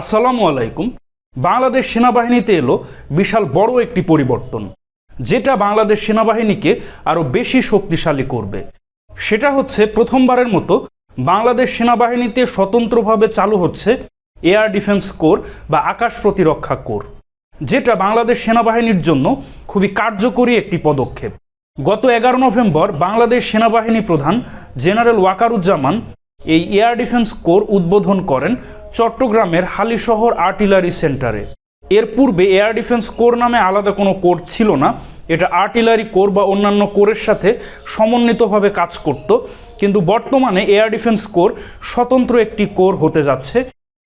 আসসালামু আলাইকুম। বাংলাদেশ সেনাবাহিনীতে এলো বিশাল বড় একটি পরিবর্তন, যেটা বাংলাদেশ সেনাবাহিনীকে আরও বেশি শক্তিশালী করবে। সেটা হচ্ছে প্রথমবারের মতো বাংলাদেশ সেনাবাহিনীতে স্বতন্ত্রভাবে চালু হচ্ছে এয়ার ডিফেন্স কোর বা আকাশ প্রতিরক্ষা কোর, যেটা বাংলাদেশ সেনাবাহিনীর জন্য খুবই কার্যকরী একটি পদক্ষেপ। গত এগারো নভেম্বর বাংলাদেশ সেনাবাহিনী প্রধান জেনারেল ওয়াকারুজ্জামান এই এয়ার ডিফেন্স কোর উদ্বোধন করেন চট্টগ্রামের হালিশহর আর্টিলারি সেন্টারে। এর পূর্বে এয়ার ডিফেন্স কোর নামে আলাদা কোনো কোর ছিল না। এটা আর্টিলারি কোর বা অন্যান্য কোরের সাথে সমন্বিতভাবে কাজ করত। কিন্তু বর্তমানে এয়ার ডিফেন্স কোর স্বতন্ত্র একটি কোর হতে যাচ্ছে।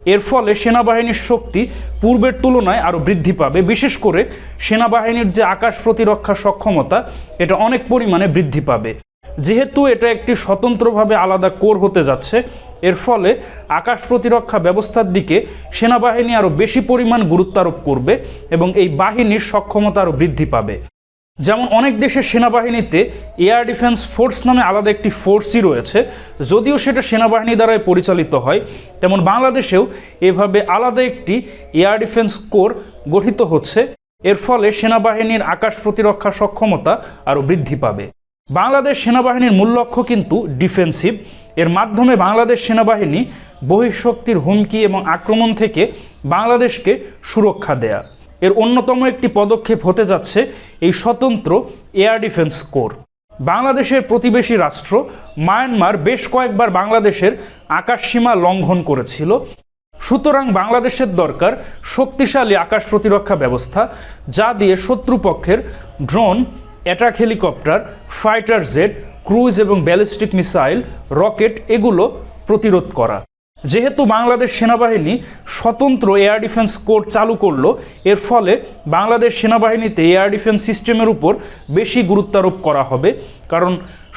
এর ফলে সেনাবাহিনীর শক্তি পূর্বের তুলনায় আরও বৃদ্ধি পাবে। বিশেষ করে সেনাবাহিনীর যে আকাশ প্রতিরক্ষা সক্ষমতা, এটা অনেক পরিমাণে বৃদ্ধি পাবে। যেহেতু এটা একটি স্বতন্ত্রভাবে আলাদা কোর হতে যাচ্ছে এর ফলে আকাশ প্রতিরক্ষা ব্যবস্থার দিকে সেনাবাহিনী আরও বেশি পরিমাণ গুরুত্ব আরোপ করবে এবং এই বাহিনীর সক্ষমতা আরও বৃদ্ধি পাবে। যেমন অনেক দেশের সেনাবাহিনীতে এয়ার ডিফেন্স ফোর্স নামে আলাদা একটি ফোর্সই রয়েছে, যদিও সেটা সেনাবাহিনী দ্বারাই পরিচালিত হয়। তেমন বাংলাদেশেও এভাবে আলাদা একটি এয়ার ডিফেন্স কোর গঠিত হচ্ছে। এর ফলে সেনাবাহিনীর আকাশ প্রতিরক্ষা সক্ষমতা আরও বৃদ্ধি পাবে। বাংলাদেশ সেনাবাহিনীর মূল লক্ষ্য কিন্তু ডিফেন্সিভ। এর মাধ্যমে বাংলাদেশ সেনাবাহিনী বহিঃশক্তির হুমকি এবং আক্রমণ থেকে বাংলাদেশকে সুরক্ষা দেয়া। এর অন্যতম একটি পদক্ষেপ হতে যাচ্ছে এই স্বতন্ত্র এয়ার ডিফেন্স কোর। বাংলাদেশের প্রতিবেশী রাষ্ট্র মায়ানমার বেশ কয়েকবার বাংলাদেশের আকাশসীমা লঙ্ঘন করেছিল। সুতরাং বাংলাদেশের দরকার শক্তিশালী আকাশ প্রতিরক্ষা ব্যবস্থা, যা দিয়ে শত্রুপক্ষের drone, attack helicopter, fighter jet cruise এবং ব্যালিস্টিক মিসাইল, রকেট এগুলো প্রতিরোধ করা। যেহেতু বাংলাদেশ সেনাবাহিনী স্বতন্ত্র এয়ার ডিফেন্স কোড চালু করল, এর ফলে বাংলাদেশ সেনাবাহিনীতে এয়ার ডিফেন্স সিস্টেমের উপর বেশি গুরুত্বারোপ করা হবে। কারণ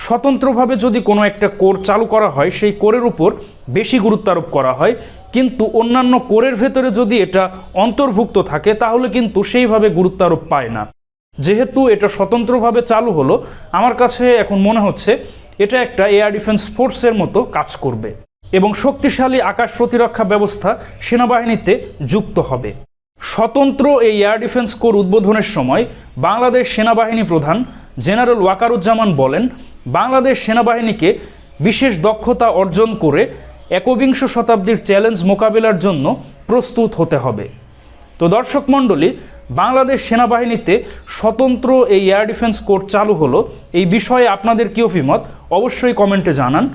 স্বতন্ত্রভাবে যদি কোনো একটা কোর চালু করা হয়, সেই কোরের উপর বেশি গুরুত্বারোপ করা হয়। কিন্তু অন্যান্য কোরের ভেতরে যদি এটা অন্তর্ভুক্ত থাকে, তাহলে কিন্তু সেইভাবে গুরুত্বারোপ পায় না। যেহেতু এটা স্বতন্ত্রভাবে চালু হলো, আমার কাছে এখন মনে হচ্ছে এটা একটা এয়ার ডিফেন্স ফোর্সের মতো কাজ করবে এবং শক্তিশালী আকাশ প্রতিরক্ষা ব্যবস্থা সেনাবাহিনীতে যুক্ত হবে। স্বতন্ত্র এই এয়ার ডিফেন্স কোর উদ্বোধনের সময় বাংলাদেশ সেনাবাহিনী প্রধান জেনারেল ওয়াকারুজ্জামান বলেন, বাংলাদেশ সেনাবাহিনীকে বিশেষ দক্ষতা অর্জন করে একবিংশ শতাব্দীর চ্যালেঞ্জ মোকাবিলার জন্য প্রস্তুত হতে হবে। তো দর্শক মণ্ডলী বাংলাদেশ সেনাবাহিনীতে স্বতন্ত্র এই এয়ার ডিফেন্স কোর্ট চালু হলো। এই বিষয়ে আপনাদের কী অভিমত? অবশ্যই কমেন্টে জানান।